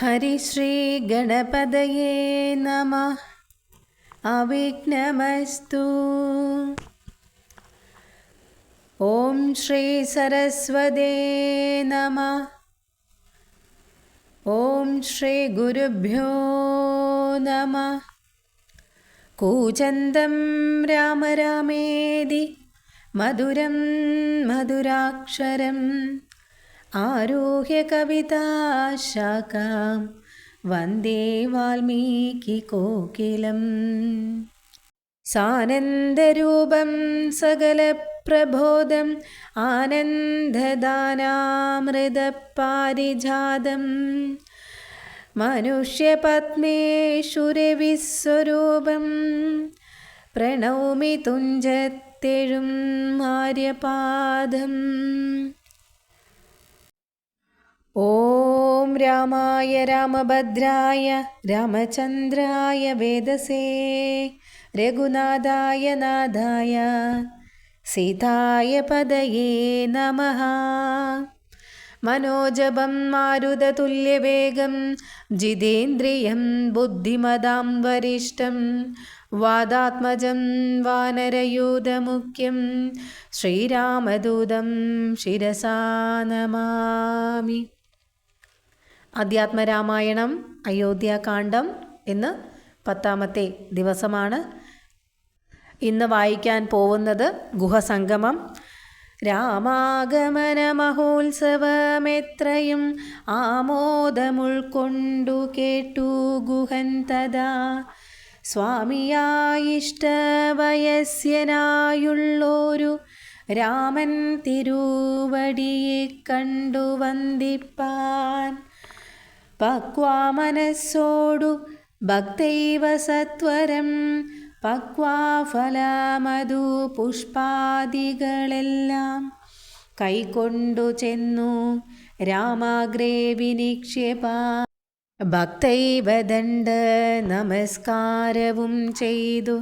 हरिश्रीगणपदये नमः अविघ्नमस्तु ॐ श्रीसरस्वते नमः ॐ श्रीगुरुभ्यो नमः कूचन्दं राम रामेदि मधुरं मधुराक्षरम् ആരോഹ്യ കവിതാശാഖാം വന്ദേ വാൽമീകി കോകിലം. സാനന്ദരൂപം സകലപ്രബോധം ആനന്ദദാനാമൃതപാരിജാതം മനുഷ്യപത്മേഷുരവിസ്വരൂപം പ്രണൗമി തുഞ്ചത്തെഴും ആര്യപാദം. ഓം രാമായ രാമഭദ്രായ രാമചന്ദ്രായ വേദസേ രഘുനാഥായ നാഥായ സീതായ പദയേ നമ. മനോജപം മാരുതതുല്യവേഗം ജിതേന്ദ്രിയം ബുദ്ധിമതാം വരിഷ്ടം വാദാത്മജം വാനരയൂതമുഖ്യം ശ്രീരാമദൂതം ശിരസാ നമാമി. അധ്യാത്മരാമായണം അയോധ്യാകാന്ഡം എന്ന് പത്താമത്തെ ദിവസമാണ്. ഇന്ന് വായിക്കാൻ പോകുന്നത് ഗുഹസംഗമം. രാമാഗമന മഹോത്സവമെത്രയും ആമോദമുൾക്കൊണ്ടു കേട്ടു ഗുഹൻ തഥാ. സ്വാമിയായിഷ്ടവയസ്യനായുള്ളൊരു രാമൻ തിരുവടിയെ കണ്ടു വന്ദിപ്പാൻ. പക്വാമനസ്സോടു ഭക്തൈവ സത്വരം. പക്വാഫലമധു പുഷ്പാദികളെല്ലാം. കൈകൊണ്ടു ചെന്നു രാമാഗ്രേ വിനിക്ഷേപ ഭക്തൈവ ദണ്ഡ നമസ്കാരവും ചെയ്തു.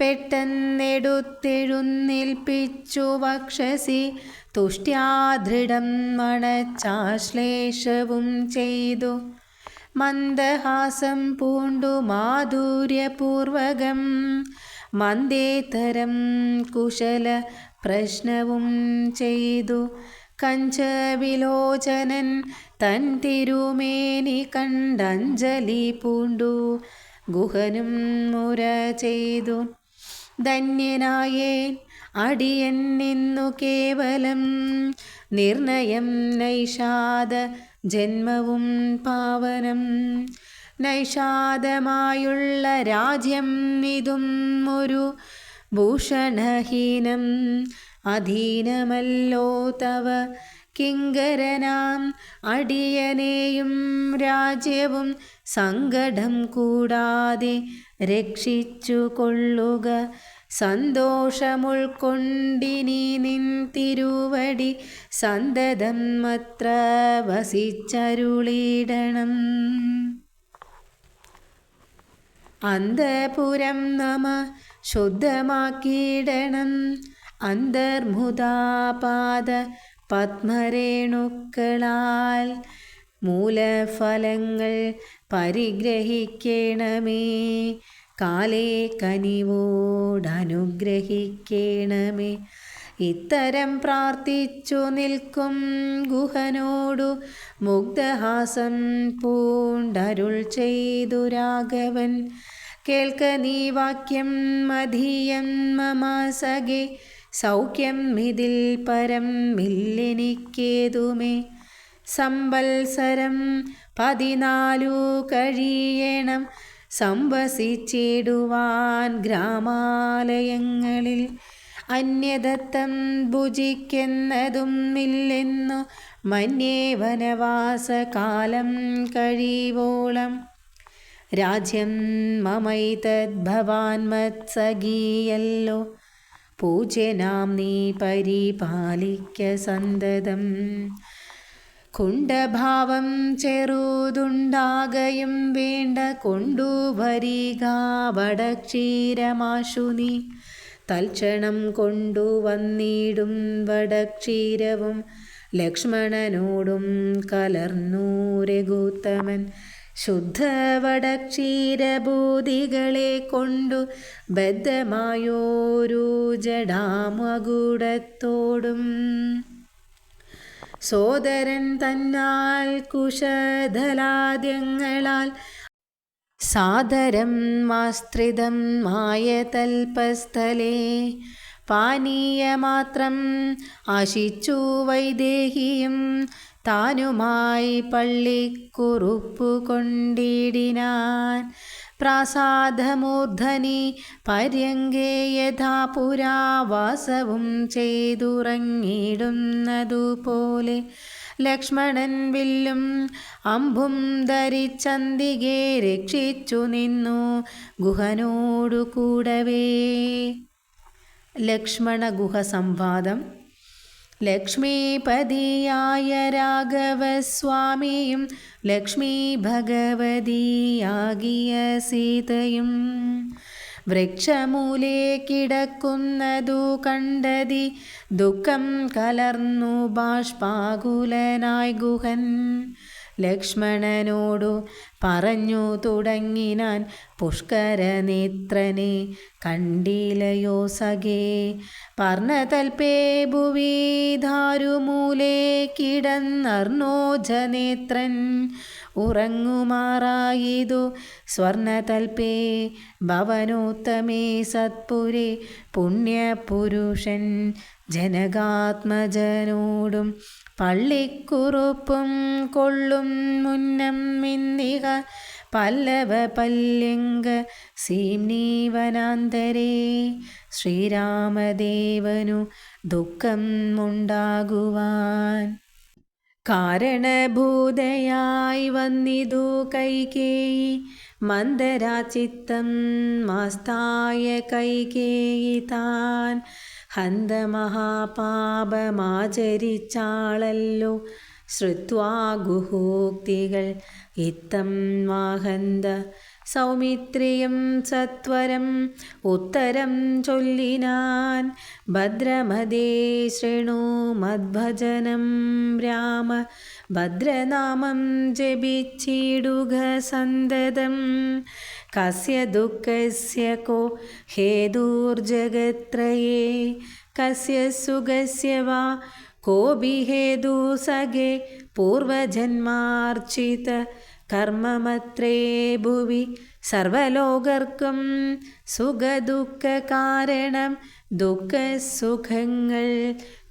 പെട്ടെന്നെടുത്തെഴുന്നേൽപ്പിച്ചു വക്ഷസി. തുഷ്ട്യാദൃഢം മണച്ചാശ്ലേഷവും ചെയ്തു. മന്ദഹാസം പൂണ്ടു മാധുര്യപൂർവകം. മന്ദേതരം കുശല പ്രശ്നവും ചെയ്തു. കഞ്ചവിലോചനൻ തൻ തിരുമേനി കണ്ടഞ്ജലി പൂണ്ടു. ഗുഹനും മുര ചെയ്തു. ധന്യനായേൻ അടിയൻ നിന്നു കേവലം നിർണയം നൈഷാദ ജന്മവും പാവനം. നൈഷാദമായുള്ള രാജ്യം ഇതും ഒരു ഭൂഷണഹീനം. അധീനമല്ലോ തവ കിങ്കരനാം അടിയനെയും രാജ്യവും സങ്കടം കൂടാതെ രക്ഷിച്ചു കൊള്ളുക സന്തോഷമുൾക്കൊണ്ടിനി നിൻ തിരുവടി സന്തതം അത്ര വസിച്ചരുളിടണം. അന്തപുരം നമ ശുദ്ധമാക്കിയിടണം. അന്തർമുദാപാദ പത്മരേണുക്കളാൽ മൂലഫലങ്ങൾ പരിഗ്രഹിക്കണമേ. കാലേ കനിവോടനുഗ്രഹിക്കണമേ. ഇത്തരം പ്രാർത്ഥിച്ചു നിൽക്കും ഗുഹനോടു മുഗ്ധഹാസം പൂണ്ടരുൾ ചെയ്തു രാഘവൻ. കേൾക്ക നീ വാക്യം മധീയം മമാസകെ സഖേ സൗഖ്യം ഇതിൽ പരം മില്ലെനിക്കേതുമേ. സംവത്സരം പതിനാലു കഴിയണം സംവസിച്ചിടുവാൻ ഗ്രാമാലയങ്ങളിൽ അന്യദത്തം ഭുജിക്കുന്നതും ഇല്ലെന്നു മന്യേ വനവാസകാലം കഴിവോളം. രാജ്യം മമൈതദ്ഭവാൻ മത്സഗീയല്ലോ. പൂജ്യനാം നീ പരിപാലിക്ക സന്തതം. കുണ്ഠഭാവം ചെറുതുണ്ടാകയും വേണ്ട കൊണ്ടുവരിക വടക്ഷീരമാശു നീ തൽക്ഷണം കൊണ്ടുവന്നിടും വടക്ഷീരവും. ലക്ഷ്മണനോടും കലർന്നു രഘുത്തമൻ. ശുദ്ധവടക്ഷീരഭൂതികളെ കൊണ്ടു ബദ്ധമായോരു ജഡാമകുടത്തോടും സോദരൻ തന്നാൽ കുശധലാദ്യങ്ങളാൽ സാദരം മാസ്ത്രിതം മായ തൽപസ്ഥലേ പാനീയമാത്രം ആശിച്ചു വൈദേഹിയും താനുമായി പള്ളിക്കുറുപ്പു കൊണ്ടിടിനാൻ. പ്രാസാദമൂർധനി പര്യങ്കേ യഥാ പുരാവാസവും ചെയ്തുറങ്ങിയിടുന്നതുപോലെ ലക്ഷ്മണൻ വില്ലും അമ്പും ധരിച്ചന്തികെ രക്ഷിച്ചു നിന്നു ഗുഹനോടു കൂടവേ. ലക്ഷ്മണ ഗുഹ സംവാദം. ലക്ഷ്മീപതിയായ രാഘവസ്വാമിയും ലക്ഷ്മി ഭഗവതിയാകിയ സീതയും വൃക്ഷമൂലേ കിടക്കുന്നതു കണ്ടതി ദുഃഖം കലർന്നു ബാഷ്പാകുലനായി ഗുഹൻ ലക്ഷ്മണനോടു പറഞ്ഞു തുടങ്ങിനാൻ പുഷ്കരനേത്രനെ കണ്ടിലയോ സഖേ. പർണതൽപേ ഭുവി ധാരുമൂലേ കിടന്നർണോജനേത്രൻ ഉറങ്ങുമാറായിതു സ്വർണതൽപേ. ഭവനോത്തമേ സത്പുരേ പുണ്യപുരുഷൻ ജനകാത്മജനോടും പള്ളിക്കുറുപ്പും കൊള്ളും മുന്നം മിന്നിക പല്ലവ പല്യങ്ക സീംനീവനാന്തരേ. ശ്രീരാമദേവനു ദുഃഖം ഉണ്ടാകുവാൻ കാരണഭൂതയായി വന്നിതു കൈകേയി. മന്ദരാചിത്തം മാസ്തായ കൈകേയിതാൻ. ഹന്ത മഹാപാപമാചരിച്ചാളല്ലോ ശ്രുത്വാ ഗുഹോക്തികൾ ഇത്തം മാഹന്ത സൗമിത്രിയം സത്വരം ഉത്തരം ചൊല്ലിനാൻ. ഭദ്രമതേ ശൃണു മദ്ഭജനം രാമ. ഭദ്രനാമം ജപിച്ചിടുക സന്തതം. കസ്യ ദുഃഖസ്യ കോ ഹേതുർജഗത്രയേ കസ്യ സുഖസ്യ വാ കോപി ഹേതു സഖേ പൂർവജന്മാർച്ചിത കർമ്മമത്രേ ഭുവി സർവലോകർക്കും സുഖദുഃഖ കാരണം ദുഃഖസുഖങ്ങൾ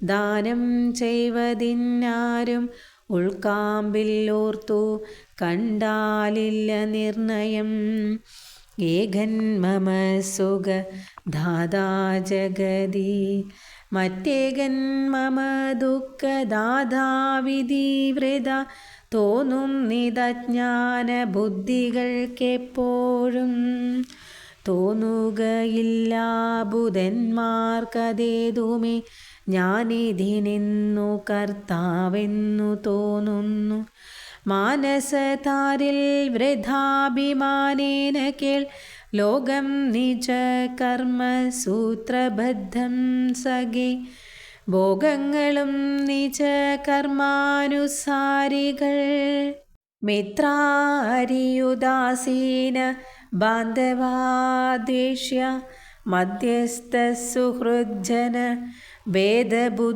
ദാനം ചെയ്വതിന്നാരും ഉൾക്കാമ്പില്ലോർത്തു കണ്ടാലില്ല നിർണയം. ഏകൻ മമ സുഖ ദാദാ ജഗതി മറ്റേകൻ മമ ദുഃഖദാദാ വിധിവൃത തോന്നും നിതജ്ഞാന ബുദ്ധികൾക്കെപ്പോഴും തോന്നുകയില്ല ബുധന്മാർക്കതേതുമേ. ഞാനിതിനെന്നു കർത്താവെന്നു തോന്നുന്നു. മാനസതാരിൽ വൃഥാഭിമാനേന കേൾ. ലോകം നിജ കർമ്മസൂത്രബദ്ധം സഖേ. ഭോഗങ്ങളും നിജ കർമാനുസാരികൾ മിത്രാരിയുദാസീന ബാന്ധവാദ്വേഷ്യ മധ്യസ്ഥസുഹൃജ്ജന ഭേദബുദ്ധിഭ്രമം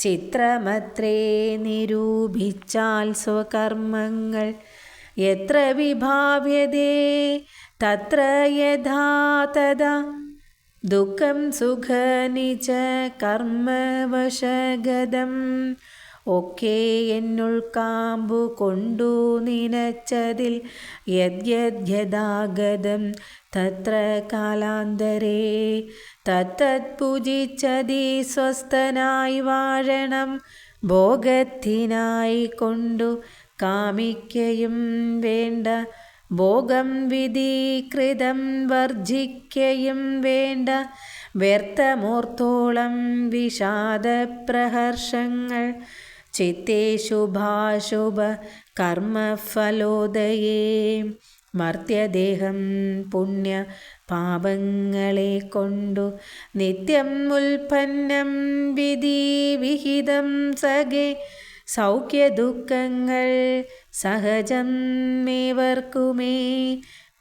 ചിത്രമത്രേ നിരൂപിച്ചാൽ സ്വകർമ്മങ്ങൾ എത്ര വിഭാവ്യതേ തത്ര യഥാ തഥാ ദുഃഖം സുഖനിച കർമ്മവശഗതം. ഒക്കെ എന്നുൾക്കാമ്പു കൊണ്ടു നിനച്ചതിൽ യദ്യദ്യതാഗതം. തത്ര കാലാന്തരേ തത്തത് പൂജിച്ചതി സ്വസ്ഥനായി വാഴണം. ഭോഗത്തിനായി കൊണ്ടു കാമിക്കയും വേണ്ട ഭോഗം വിധീകൃതം വർജിക്കയും വേണ്ട. വ്യർത്ഥമൂർത്തോളം വിഷാദപ്രഹർഷങ്ങൾ. ചിത്തേ ശുഭാശുഭ കർമ്മഫലോദയേ. മർത്യദേഹം പുണ്യ പാപങ്ങളെ കൊണ്ടു നിത്യം ഉൽപ്പന്നം വിധി വിഹിതം സഖേ. സൗഖ്യദുഃഖങ്ങൾ സഹജം മേവർക്കുമേ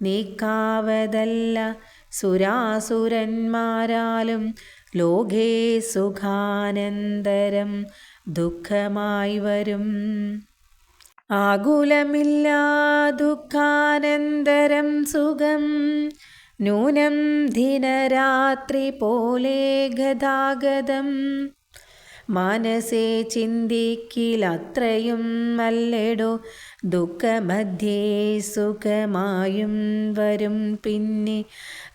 നീക്കാവതല്ല സുരാസുരന്മാരാലും ലോകേ സുഖാനന്തരം ദുഃഖമായി വരും. ആകുലമില്ലാ ദുഃഖാനന്തരം സുഖം നൂനം ദിനരാത്രി പോലെ ഗതാഗതം മനസ്സേ ചിന്തിക്കിലത്രയും മല്ലെടോ ദുഃഖമധ്യേ സുഖമായും വരും പിന്നെ.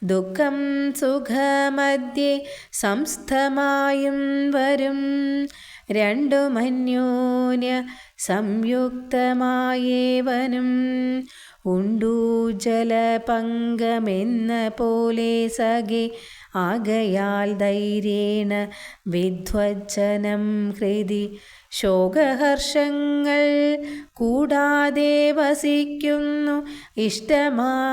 ദുഃഖം സുഖമധ്യേ സംസ്ഥമായും വരും. രണ്ടുമന്യോന്യ സംയുക്തമായേവനും. ഉണ്ടു ജലപങ്കമെന്ന പോലെ സഖേ ആകയാൽ ധൈര്യേണ വിധ്വജനം ഹൃതി ശോകഹർഷങ്ങൾ കൂടാതെ വസിക്കുന്നു. ഇഷ്ടമായുള്ളതു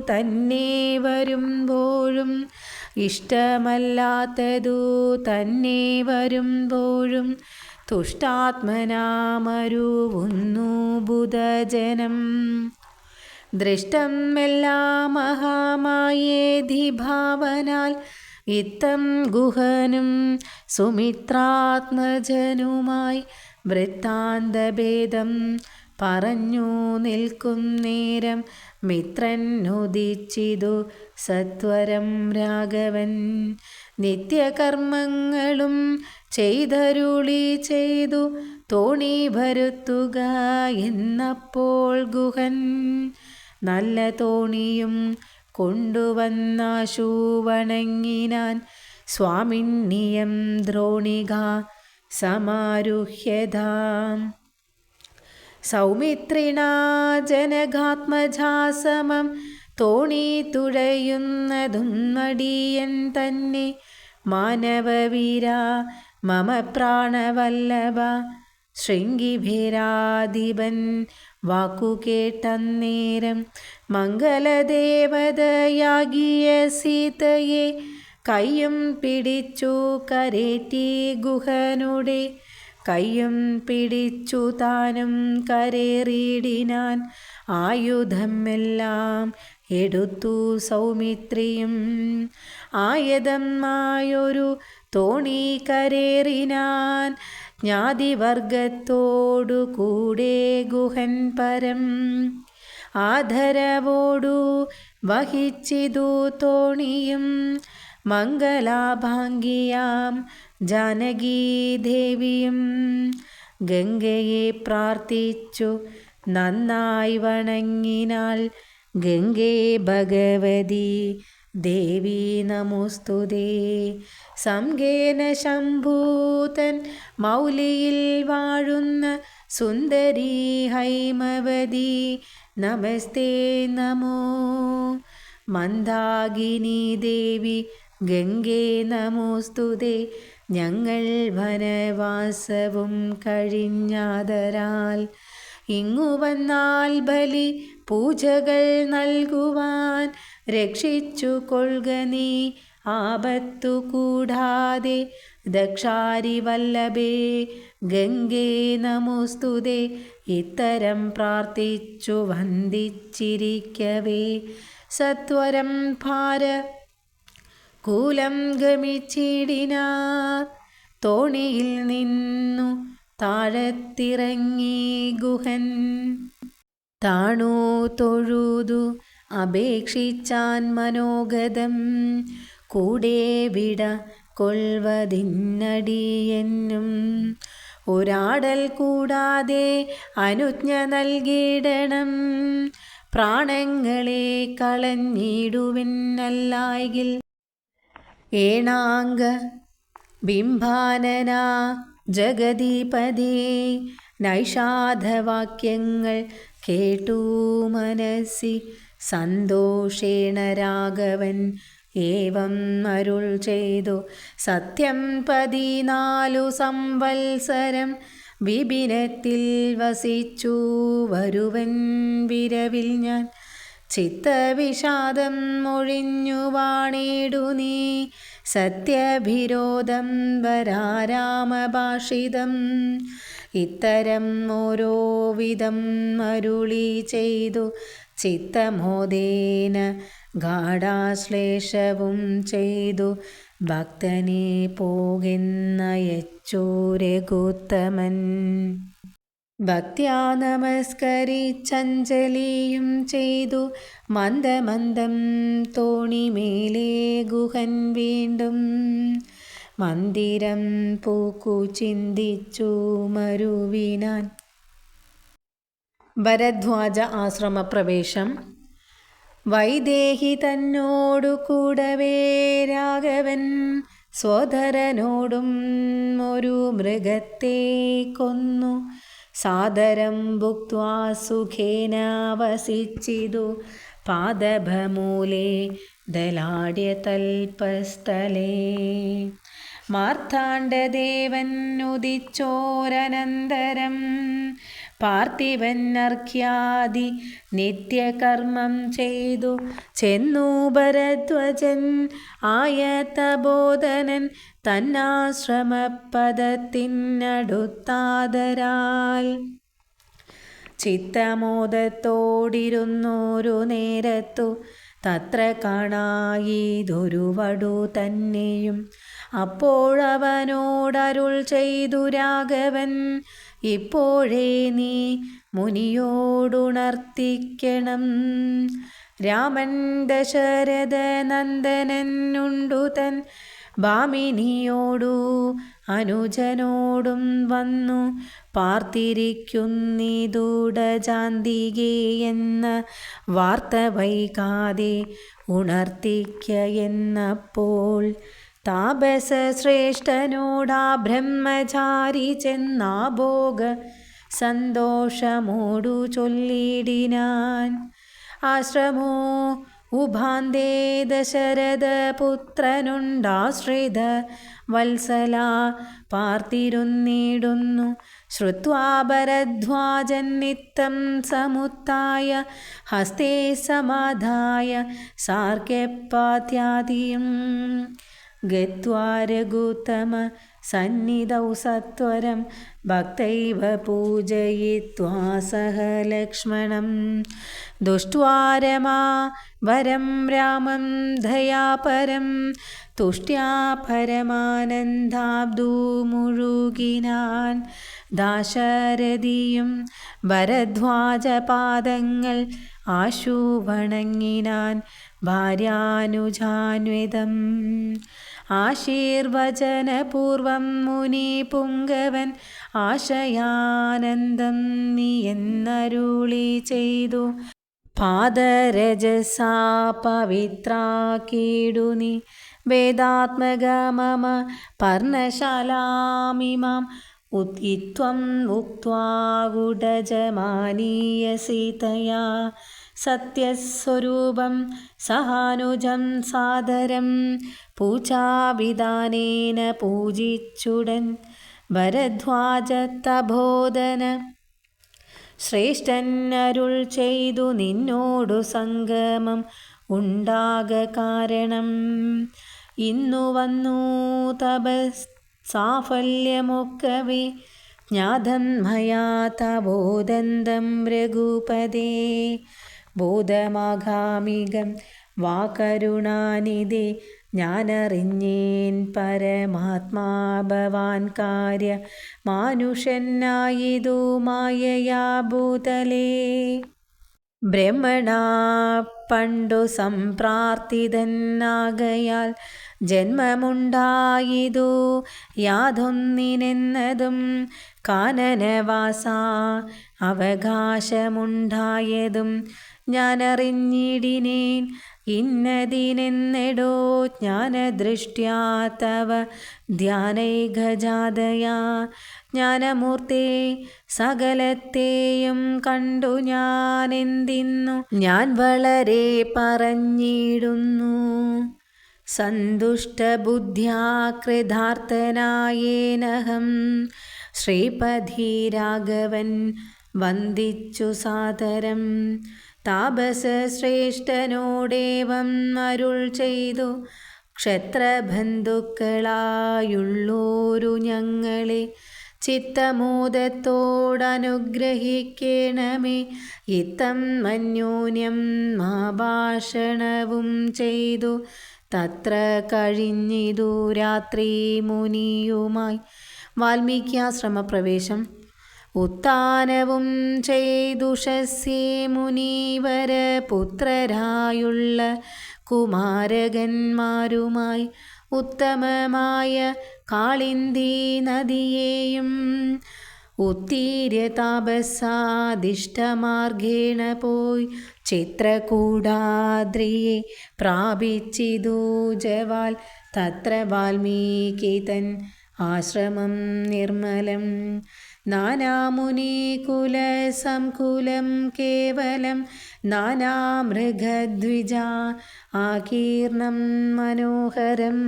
തന്നെ വരുമ്പോഴും ഇഷ്ടമല്ലാത്തതു തന്നെ വരുമ്പോഴും തുഷ്ടാത്മനാമരുവുന്നു ബുധജനം. ദൃഷ്ടം എല്ലാ മഹാമായേധി ഭാവനാൽ ഇത്തം ഗുഹനും സുമിത്രാത്മജനുമായി വൃത്താന്തഭേദം പറഞ്ഞു നിൽക്കും നേരം മിത്രനുദിച്ചിതു സത്വരം രാഘവൻ. നിത്യകർമ്മങ്ങളും ചെയ്തരുളി ചെയ്തു തോണി ഭരുത്തുക എന്നപ്പോൾ ഗുഹൻ നല്ല തോണിയും കൊണ്ടുവന്നാശൂവണങ്ങിനാൻ വണങ്ങിനാൻ സ്വാമിന്യം ദ്രോണിക സമാരുഹ്യതാം. സൗമിത്രിണാ ജനകാത്മജാസമം തോണി തുഴയുന്നതും മടിയൻ തന്നെ. മാനവവീര മമ പ്രാണവല്ലഭ ശൃംഗിഭിരാധിപൻ വാക്കുകേട്ടന്നേരം മംഗലദേവതയാകിയ സീതയെ കയ്യും പിടിച്ചു കരേറ്റി ഗുഹനുടെ. കയ്യും പിടിച്ചു താനും കരേറിയിടിനാൻ ആയുധമെല്ലാം എടുത്തു സൗമിത്രിയും. ആയതമായൊരു തോണി കരേറിനാൻ ജ്ഞാതിവർഗത്തോടു കൂടെ ഗുഹൻ പരം. ആദരവോടു വഹിച്ചിതു തോണിയും മംഗലാഭാംഗിയാം ജാനകീദേവിയും ഗംഗയെ പ്രാർത്ഥിച്ചു നന്നായി വണങ്ങിനാൽ ഗംഗേ ഭഗവതി ദേവി നമോസ്തുതേ സംഗേന ശംഭൂതൻ മൗലിയിൽ വാഴുന്ന സുന്ദരി ഹൈമവതി. നമസ്തേ നമോ. മന്ദാകിനി ദേവി ഗംഗേ നമോസ്തുതേ ഞങ്ങൾ വനവാസവും കഴിഞ്ഞാതരാൽ ഇങ്ങു വന്നാൽ ബലി പൂജകൾ നൽകുവാൻ രക്ഷിച്ചു കൊള്ളുക നീ. ആപത്തു കൂടാതെ ദക്ഷാരി വല്ലഭേ ഗംഗേ നമോസ്തുതേ. ഇത്തരം പ്രാർത്ഥിച്ചു വന്ദിച്ചിരിക്കവേ. സത്വരം ഭാര കൂലം ഗമിച്ചിടിനാർ തോണിയിൽ നിന്നു താഴത്തിറങ്ങി ഗുഹൻ. താണു തൊഴുതു അപേക്ഷിച്ചാൻ മനോഗതം. കൂടെ വിട കൊൾവതിന്നടിയെന്നും ഒരാടൽ കൂടാതെ അനുജ്ഞ നൽകിയിടണം. പ്രാണങ്ങളെ കളഞ്ഞിടുവിന്നല്ലായിൽ ഏണാങ്ക ബിംബാനന ജഗതിപതി നൈഷാധവാക്യങ്ങൾ കേട്ടു മനസ്സി സന്തോഷേണ രാഘവൻ ഏവം അരുൾ ചെയ്തു. സത്യം പതിനാലു സംവത്സരം വിപിനത്തിൽ വസിച്ചു. വരുവൻ വിരവിൽ ഞാൻ ചിത്തവിഷാദം മൊഴിഞ്ഞു വാണിടു നീ. സത്യഭിരോധം വരാരാമഭാഷിതം ഇത്തരം ഓരോ വിധം അരുളി ചെയ്തു. ചിത്തമോദേന ഗാഢാശ്ലേഷവും ചെയ്തു. ഭക്തനെ പോകുന്നയച്ചു രഘുത്തമൻ ഭക്ത്യാ നമസ്കരിച്ചഞ്ജലിയും ചെയ്തു. മന്ദമന്ദം തോണിമേലേ ഗുഹൻ വീണ്ടും. മന്ദിരം പൂക്കു ചിന്തിച്ചു മരുവിനാൻ. ഭരദ്വാജ ആശ്രമപ്രവേശം. വൈദേഹി തന്നോടു കൂടവേ രാഘവൻ സ്വധരനോടും ഒരു മൃഗത്തെ കൊന്നു. സാദരം ഭുക്വാ സുഖേന വസിച്ചിതു. പാദഭമൂലേ ദലാഡ്യതൽപസ്ഥലേ മാർത്താണ്ഡദേവൻ ഉദിച്ചോരനന്തരം പാർത്ഥിവൻ അർഘ്യാദി നിത്യകർമ്മം ചെയ്തു. ചെന്നു ഭരധ്വജൻ ആയത്തബോധനൻ തന്നാശ്രമപദത്തിനടുത്താതരാൽ. ചിത്തമോദത്തോടിരുന്നൊരു നേരത്തു തത്ര കാണായിതൊരു വടു തന്നെയും. അപ്പോഴവനോടരുൾ ചെയ്തു രാഘവൻ ഇപ്പോഴേ നീ മുനിയോടുണർത്തിക്കണം. രാമൻ ദശരഥ നന്ദനുണ്ടു തൻ ഭാമിനിയോടു അനുജനോടും വന്നു. പാർത്തിരിക്കുന്നിതൂടജാന്തികെ എന്ന വാർത്ത വൈകാതെ ഉണർത്തിക്ക എന്നപ്പോൾ താപസശ്രേഷ്ഠനോടാ ബ്രഹ്മചാരി ചെന്നാഭോഗ സന്തോഷമോടു ചൊല്ലിടിനാൻ. ആശ്രമോ ഉഭാന്തേ ദശരഥപുത്രനുണ്ടാശ്രിത വത്സല പാർത്തിരുന്നിടുന്നു. ശ്രുവാ ഭരദ്വാജൻ നിത്തം സമുത്തായ ഹസ്തേ സമാധായ സാർക്യപ്പാത്യാദിയും ഗത്വാ സന്നിധൗ സത്വരം ഭക്തൈവ പൂജയിത്വാ സഹ ലക്ഷ്മണം. ദുഷ്ട്വാരമാ വരം രാമം ദയാപരം തുഷ്ട്യാ പരമാനന്ദാബ്ദൂ മുഴുകിനാൻ. ദാശരഥിയും ഭരദ്വാജപാദങ്ങൾ ആശു വണങ്ങിനാൻ ഭാര്യാനുജാന്വിതം. ആശീർവചനപൂർവം മുനി പുങ്കവൻ ആശയാനന്ദം നീ എന്നരുളി ചെയ്തു. പാദരജസാ പവിത്രാക്കീടു നീ. വേദാത്മക മമ പർണശാലാമിമാം ഇത്വം ഉക്വാ ഗുഡജമാനീയസീതയാ സത്യസ്വരൂപം സഹാനുജം സാദരം പൂജാവിധാനേന പൂജിച്ചുടൻ ഭരദ്വാജത്തബോധന ശ്രേഷ്ഠൻ അരുൾ ചെയ്തു നിന്നോടു സംഗമം ഉണ്ടാക കാരണം. ഇന്നു വന്നു തപസ് സാഫല്യമൊക്കവേ ജ്ഞാതന്മയാ മയാ തബോദന്തം രഘുപദേ ബോധമാഘാമികം. വാകരുണാനിധി ഞാനറിഞ്ഞേൻ പരമാത്മാ ഭവാൻ കാര്യ. മാനുഷനായിതു മായയാ ഭൂതലേ ബ്രഹ്മണാ പണ്ടു സംപ്രാർത്ഥിതനാകയാൽ ജന്മമുണ്ടായിതു. യാതൊന്നിനെന്നതും കാനനവാസ അവകാശമുണ്ടായതും ഞാനറിഞ്ഞിടിനേൻ. ഇന്നതിനെന്നെടോ ജ്ഞാനദൃഷ്ട്യാ തവ ധ്യാനൈകജാതയാ. ജ്ഞാനമൂർത്തേ സകലത്തെയും കണ്ടു ഞാനെന്തിന്നു? ഞാൻ വളരെ പറഞ്ഞിടുന്നു. സന്തുഷ്ടബുദ്ധ്യാകൃതാർത്ഥനായേനഹം. ശ്രീപതി രാഘവൻ വന്ദിച്ചു സാദരം. താപസശ്രേഷ്ഠനോടേവം അരുൾ ചെയ്തു. ക്ഷത്രബന്ധുക്കളായുള്ളോരു ഞങ്ങളെ ചിത്തമോദത്തോടനുഗ്രഹിക്കണമേ. ഇത്തം അന്യോന്യം മാഭാഷണവും ചെയ്തു. തത്ര കഴിഞ്ഞിതു രാത്രി മുനിയുമായി. വാൽമീകിയാശ്രമപ്രവേശം. ഉത്താനവും ചെയ്തുഷസ്യേ മുനീവര പുത്രരായുള്ള കുമാരകന്മാരുമായി ഉത്തമമായ കാളിന്തി നദിയെയും ഉത്തീര്യ താപസാദിഷ്ടമാർഗേണ പോയി ചിത്രകൂടാദ്രിയെ പ്രാപിച്ചിതു ജവാൽ. തത്ര വാൽമീകി തൻ ആശ്രമം നിർമ്മലം നാനാമുനികുലസംകുലം കേവലം നാനാമൃഗദ്വിജ ആകീർണം മനോഹരം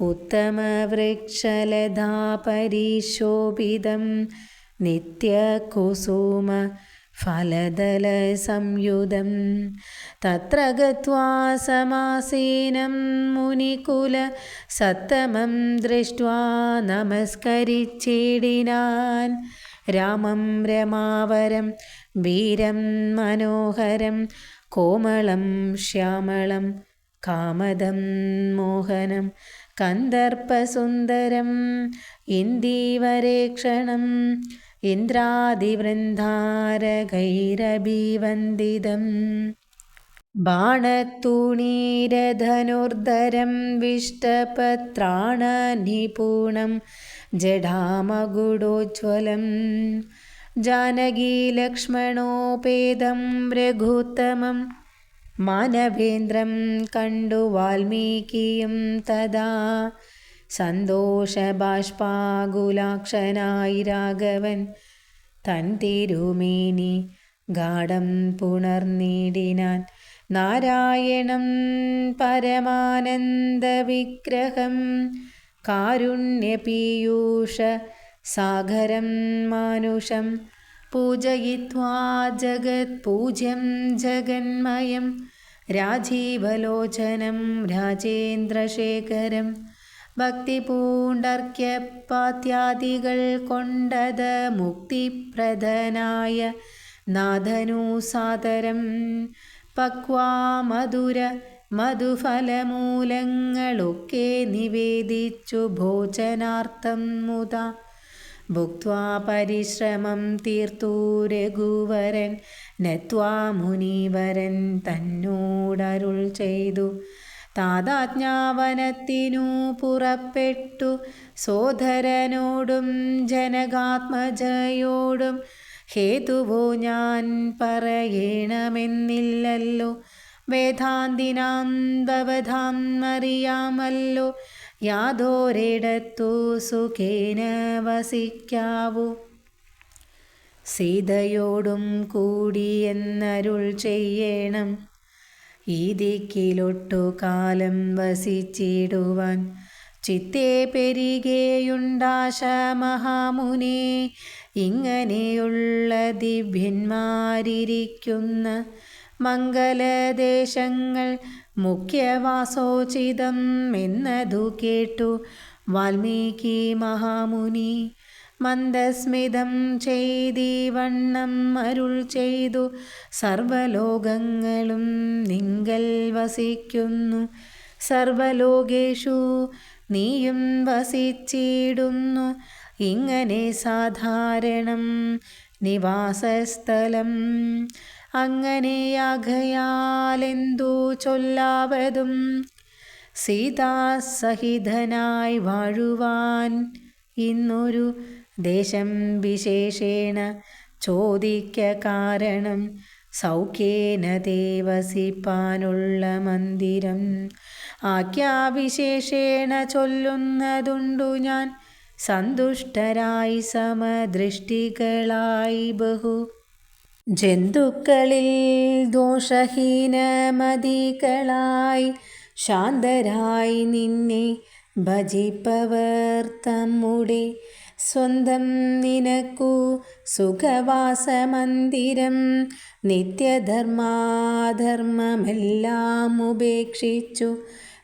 उत्तमवृक्षलतापरिशोभितं नित्यकुसुम ഫലദല സംയുതം തത്ര ഗത്വാ മുനികുല സത്തമം ദൃഷ്ട്വാ നമസ്കരിച്ചിടിനാൻ. രാമം രമാവരം വീരം മനോഹരം കോമളം ശ്യാമളം കാമദം മോഹനം കന്ദർപ്പസുന്ദരം ഇന്ദീവരേക്ഷണം ഇന്ദ്രാദിവൃന്ദാരകൈരഭിവന്ദിതം. ബാണത്തൂണീരധനുർധരം വിഷ്ടപത്രാണനിപൂണം ജഡാമകുടോജ്വലം. ജാനകീലക്ഷ്മണോപേതം രഘുത്തമം. മാനവേന്ദ്രം കണ്ടു വാൽമീകിയും തഥാ സന്തോഷബാഷ്പാകുലാക്ഷനായി രാഘവൻ തൻ തിരുമേനി ഗാഠം പുണർനീടിനാൻ. നാരായണം പരമാനന്ദവിഗ്രഹം. കാരുണ്യപീയൂഷ സാഗരം മാനുഷം. പൂജയിത്വാ ജഗത്പൂജ്യം ജഗന്മയം. രാജീവലോചനം രാജേന്ദ്രശേഖരം. ഭക്തിപൂണ്ടർക്യപാത്യാദികൾ കൊണ്ടത് മുക്തിപ്രദനായ നാഥനു സാദരം പക്വാമധുര മധുഫലമൂലങ്ങളൊക്കെ നിവേദിച്ചു ഭോജനാർത്ഥം മുത. ഭുക്വാ പരിശ്രമം തീർത്തു രഘുവരൻ നത്വാ മുനീവരൻ തന്നോടരുൾ ചെയ്തു. താതാജ്ഞാവനത്തിനു പുറപ്പെട്ടു. സോദരനോടും ജനകാത്മജയോടും ഹേതുവോ ഞാൻ പറയണമെന്നില്ലല്ലോ. വേദാന്തിനാം ഭവതാം അറിയാമല്ലോ യാതോരിടത്തു സുഖേന വസിക്കാവൂ. സീതയോടും കൂടിയെന്നരുൾ ചെയ്യണം. ഈ ദിക്കിലൊട്ടു കാലം വസിച്ചിടുവാൻ ചിത്തേ പെരികെയുണ്ടാശ മഹാമുനെ ഇങ്ങനെയുള്ള ദിവ്യന്മാരിരിക്കുന്ന മംഗലദേശങ്ങൾ മുഖ്യവാസോചിതം എന്നതു കേട്ടു വാൽമീകി മഹാമുനി. മന്ദസ്മിതം ചെയ്തിവണ്ണം അരുൾ ചെയ്തു. സർവലോകങ്ങളും നിങ്കൽ വസിക്കുന്നു. സർവലോകേഷു നീയും വസിച്ചിടുന്നു. ഇങ്ങനെ സാധാരണം നിവാസസ്ഥലം. അങ്ങനെയാകയാലെന്തു ചൊല്ലാവതും? സീതാസഹിതനായി വാഴുവാൻ ഇന്നൊരു ദേശം വിശേഷേണ ചോദിക്ക കാരണം. സൗഖ്യേന ദേവസിപ്പാനുള്ള മന്ദിരം. ആഖ്യാവിശേഷേണ ചൊല്ലുന്നതുണ്ടു ഞാൻ. സന്തുഷ്ടരായി സമദൃഷ്ടികളായി ബഹു. ജന്തുക്കളിൽ ദോഷഹീനമതികളായി ശാന്തരായി നിന്നെ ഭജിപ്പവർ തമ്മുടെ. സ്വന്തം നിനക്കു സുഖവാസമന്ദിരം നിത്യധർമാധർമ്മമെല്ലാം ഉപേക്ഷിച്ചു.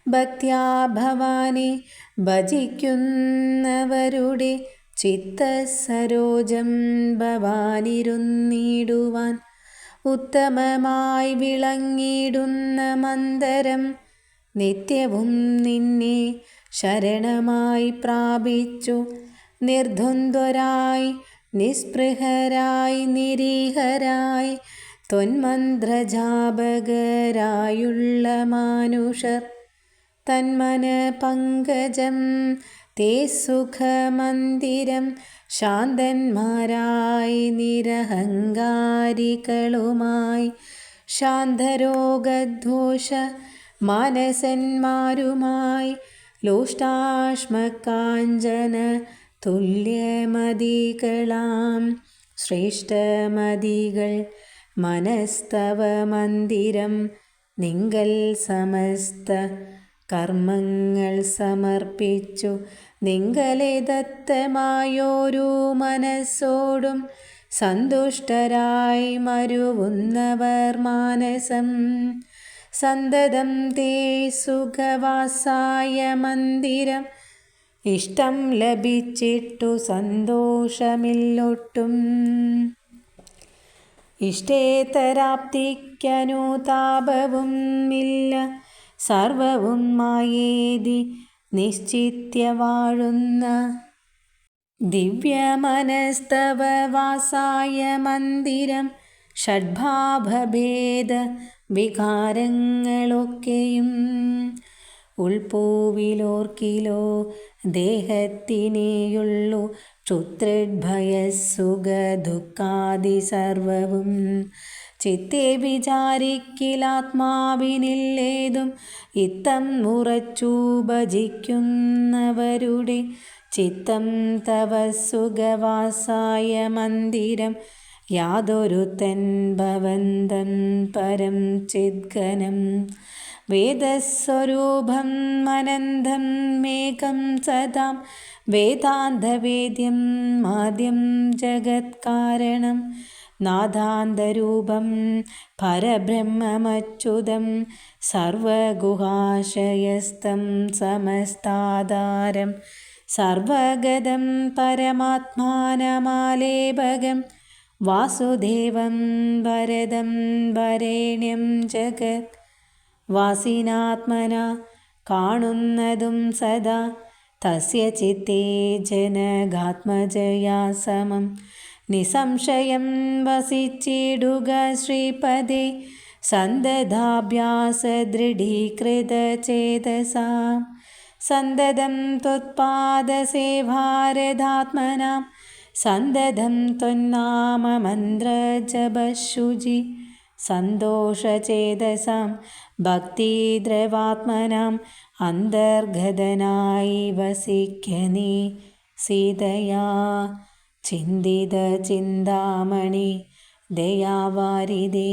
ഭക്ത്യാ ഭവാനെ ഭജിക്കുന്നവരുടെ ചിത്തസരോജം ഭവാനിരുന്നിടുവാൻ. ഉത്തമമായി വിളങ്ങിടുന്ന മന്ദരം നിത്യവും നിന്നെ ശരണമായി പ്രാപിച്ചു. നിർദ്വന്ദ്വരായി നിസ്പൃഹരായി നിരീഹരായി ത്വന്മന്ത്രജാപകരായുള്ള മാനുഷർ. തന്മന പങ്കജം തേ സുഖമന്ദിരം ശാന്തന്മാരായി നിരഹങ്കാരികളുമായി ശാന്തരോഗദ്വോഷ മാനസന്മാരുമായി ലോഷ്ടാശ്മകാഞ്ചന തുല്യമതികളാം. ശ്രേഷ്ഠമതികൾ മനസ്തവ മന്ദിരം. നിങ്കൽ സമസ്ത കർമ്മങ്ങൾ സമർപ്പിച്ചു. നിങ്കലെ ദത്തമായോരു മനസ്സോടും സന്തുഷ്ടരായി മരുവുന്നവർ മാനസം. സന്തതം തേ സുഖവാസായ മന്ദിരം. ഇഷ്ടം ലഭിച്ചിട്ടു സന്തോഷമില്ലൊട്ടും. ഇഷ്ടേതരാപ്തിക്കനുതാപവും ഇല്ല സർവവും മായേതി നിശ്ചിത്യ വാഴുന്ന. ദിവ്യ മനസ്തവ ദിവ്യമനസ്തവവാസായ മന്ദിരം ഷഡ്ഭാവഭേദ വികാരങ്ങളൊക്കെയും ഉൾപൂവിലോർക്കിലോ ദേഹത്തിനെയുള്ളു. ക്ഷുത്രിഭയസുഖദുഃഖാദി സർവവും. ചിത്തെ വിചാരിക്കിലാത്മാവിനില്ലേതും. ഇത്തം മുറച്ചുപജിക്കുന്നവരുടെ ചിത്തം തവ സുഖവാസായ മന്ദിരം. യാതൊരു തൻ ഭവന്തം പരം ചിദ്ഘനം വേദസ്വരൂപം അനന്തം മേഘം സദാം വേദാന്തവേദ്യം ആദ്യം ജഗത്കാരണം നാഥാന്തരൂപം പരബ്രഹ്മമച്യുതം സർവഗുഹാശയസ്തം സമസ്താധാരം സർവഗതം പരമാത്മാനമാലേപകം വാസുദേവം ഭരതം വരേണ്യം ജഗത് വാസിനാത്മന കാണുന്നതും സദാ. തസ്യ ചിത്തേ ജനകാത്മജയാ സമം നിസംശയം വസിച്ചിടുക ശ്രീപദേ. സന്തതാഭ്യാസദൃഢീകൃതചേതസാം. സന്തതം ത്വത്പാദസേവാരഥാത്മനാം. സന്തതം ത്വന്നാമമന്ത്രജപശുചി. സന്തോഷചേതസാം. ഭക്തിദ്രവാത്മനാം അന്തർഗതനായി വസിക്കനീ സീതയാ. ചിന്തിത ചിന്താമണി ദയാവാരിതേ